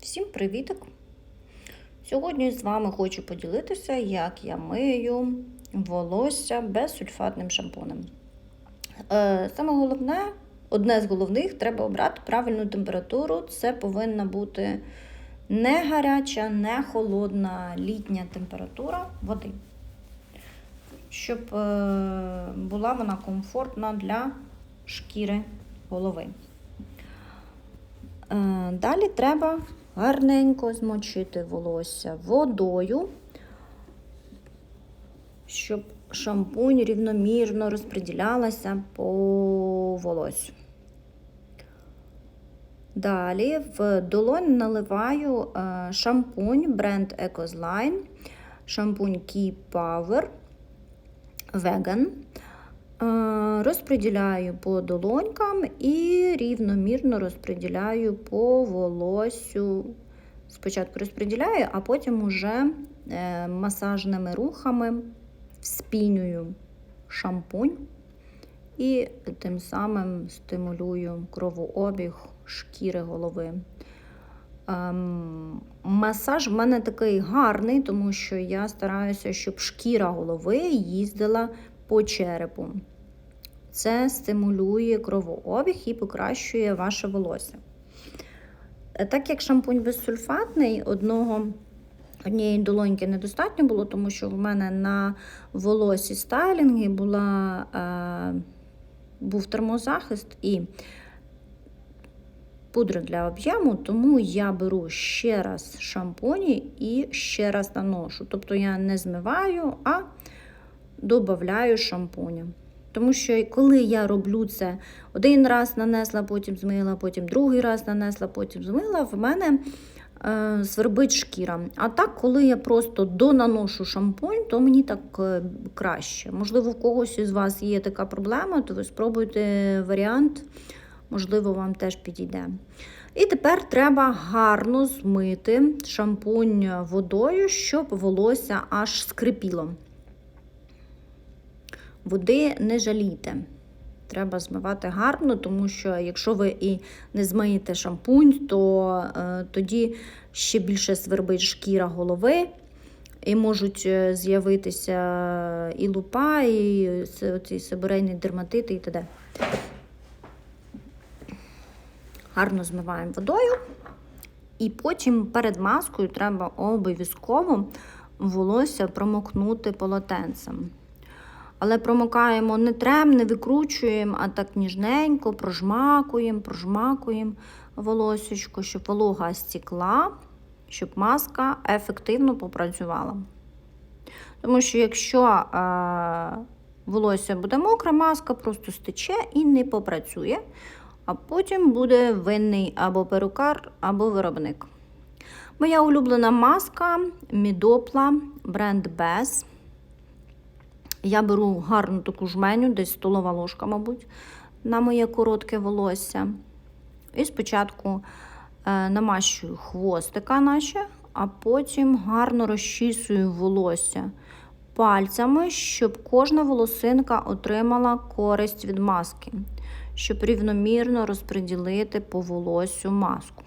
Всім привіток! Сьогодні з вами хочу поділитися, як я мию волосся безсульфатним шампунем. Е, Саме головне, одне з головних, треба обрати правильну температуру. Це повинна бути не гаряча, не холодна літня температура води, щоб е, була вона комфортна для шкіри голови. Е, Далі треба гарненько змочити волосся водою, щоб шампунь рівномірно розподілялася по волосю. Далі в долонь наливаю е, шампунь бренд Ecosline, шампунь Key Power Vegan. Е, Розподіляю по долонькам і рівномірно розподіляю по волосю. Спочатку розподіляю, а потім уже е, масажними рухами спінюю шампунь і тим самим стимулюю кровообіг шкіри голови. Ем, Масаж в мене такий гарний, тому що я стараюся, щоб шкіра голови їздила по черепу. Це стимулює кровообіг і покращує ваше волосся. Е, Так як шампунь безсульфатний, одного, однієї долоньки недостатньо було, тому що в мене на волосі стайлінги була, е, був термозахист і пудра для об'єму, тому я беру ще раз шампуні і ще раз наношу. Тобто я не змиваю, а додаю шампуня. Тому що коли я роблю це один раз нанесла, потім змила, потім другий раз нанесла, потім змила, в мене е, свербить шкіра. А так, коли я просто донаношу шампунь, то мені так е, краще. Можливо, в когось із вас є така проблема, то ви спробуйте варіант, можливо, вам теж підійде. І тепер треба гарно змити шампунь водою, щоб волосся аж скрипіло. Води не жалійте. Треба змивати гарно, тому що якщо ви і не змиєте шампунь, то е, тоді ще більше свербить шкіра голови, і можуть е, з'явитися і лупа, і ці сибирейні дерматити і т.д. Гарно змиваємо водою. І потім перед маскою треба обов'язково волосся промокнути полотенцем. Але промокаємо не трем, не викручуємо, а так ніжненько, прожмакуємо, прожмакуємо волосечко, щоб волога стікла, щоб маска ефективно попрацювала. Тому що якщо е, волосся буде мокре, маска просто стече і не попрацює, а потім буде винний або перукар, або виробник. Моя улюблена маска Мідопла бренд Bez. Я беру гарну таку жменю, десь столова ложка, мабуть, на моє коротке волосся. І спочатку е, намащую хвостика, наче, а потім гарно розчісую волосся пальцями, щоб кожна волосинка отримала користь від маски, щоб рівномірно розподілити по волосю маску.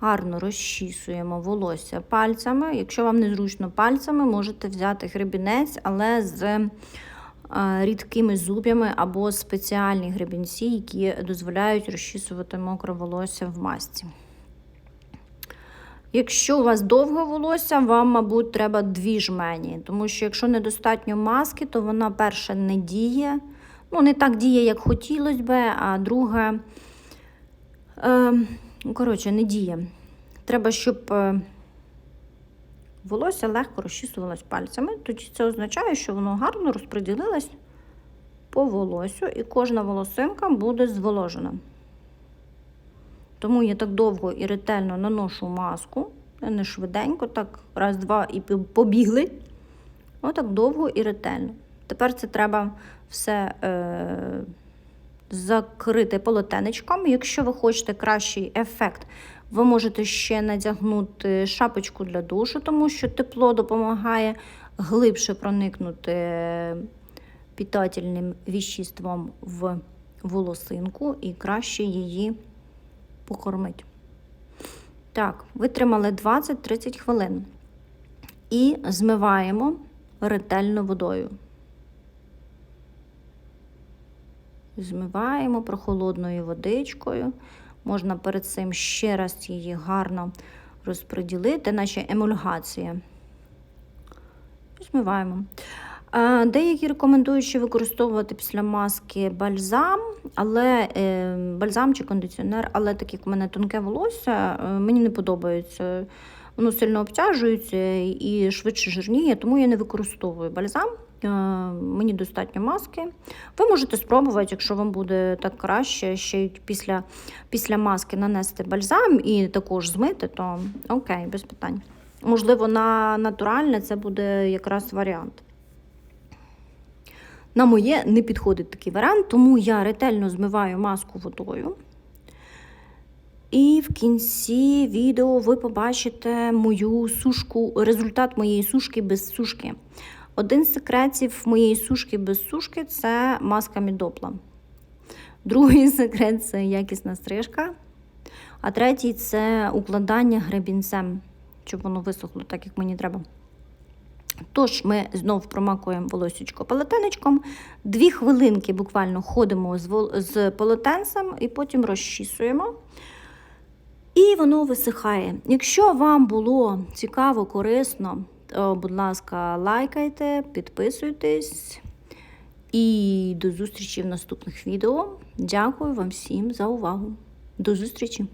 Гарно розчісуємо волосся пальцями. Якщо вам незручно пальцями, можете взяти гребінець, але з е, рідкими зуб'ями або спеціальні гребінці, які дозволяють розчісувати мокре волосся в масці. Якщо у вас довге волосся, вам, мабуть, треба дві жмені, тому що якщо недостатньо маски, то вона перша не діє. Ну, не так діє, як хотілося би, а друге. Е, Коротше, не діє. Треба, щоб е, волосся легко розчісувалось пальцями. Тоді це означає, що воно гарно розподілилось по волосю, і кожна волосинка буде зволожена. Тому я так довго і ретельно наношу маску, не швиденько, так раз-два і побігли. Отак довго і ретельно. Тепер це треба все. Е, закрити полотенечком. Якщо ви хочете кращий ефект, ви можете ще надягнути шапочку для душу, тому що тепло допомагає глибше проникнути питательним віществом в волосинку і краще її покормити. Так, витримали 20-30 хвилин. І змиваємо ретельно водою. Змиваємо прохолодною водичкою. Можна перед цим ще раз її гарно розподілити, наче емульгація. Змиваємо. Е, Деякі рекомендують ще використовувати після маски бальзам, але е, бальзам чи кондиціонер, але так як у мене тонке волосся, е, мені не подобається. Воно сильно обтяжується і швидше жирніє, тому я не використовую бальзам. Е, Мені достатньо маски. Ви можете спробувати, якщо вам буде так краще, ще й після, після маски нанести бальзам і також змити, то окей, без питань. Можливо, на натуральне це буде якраз варіант. На моє не підходить такий варіант, тому я ретельно змиваю маску водою. І в кінці відео ви побачите мою сушку, результат моєї сушки без сушки. Один з секретів моєї сушки без сушки це маска мідопла. Другий секрет це якісна стрижка. А третій це укладання гребінцем, щоб воно висохло так, як мені треба. Тож ми знов промакуємо волосечко полотенечком. Дві хвилинки буквально ходимо з, полотенцем і потім розчісуємо. І воно висихає. Якщо вам було цікаво, корисно, будь ласка, лайкайте, підписуйтесь. І до зустрічі в наступних відео. Дякую вам всім за увагу. До зустрічі!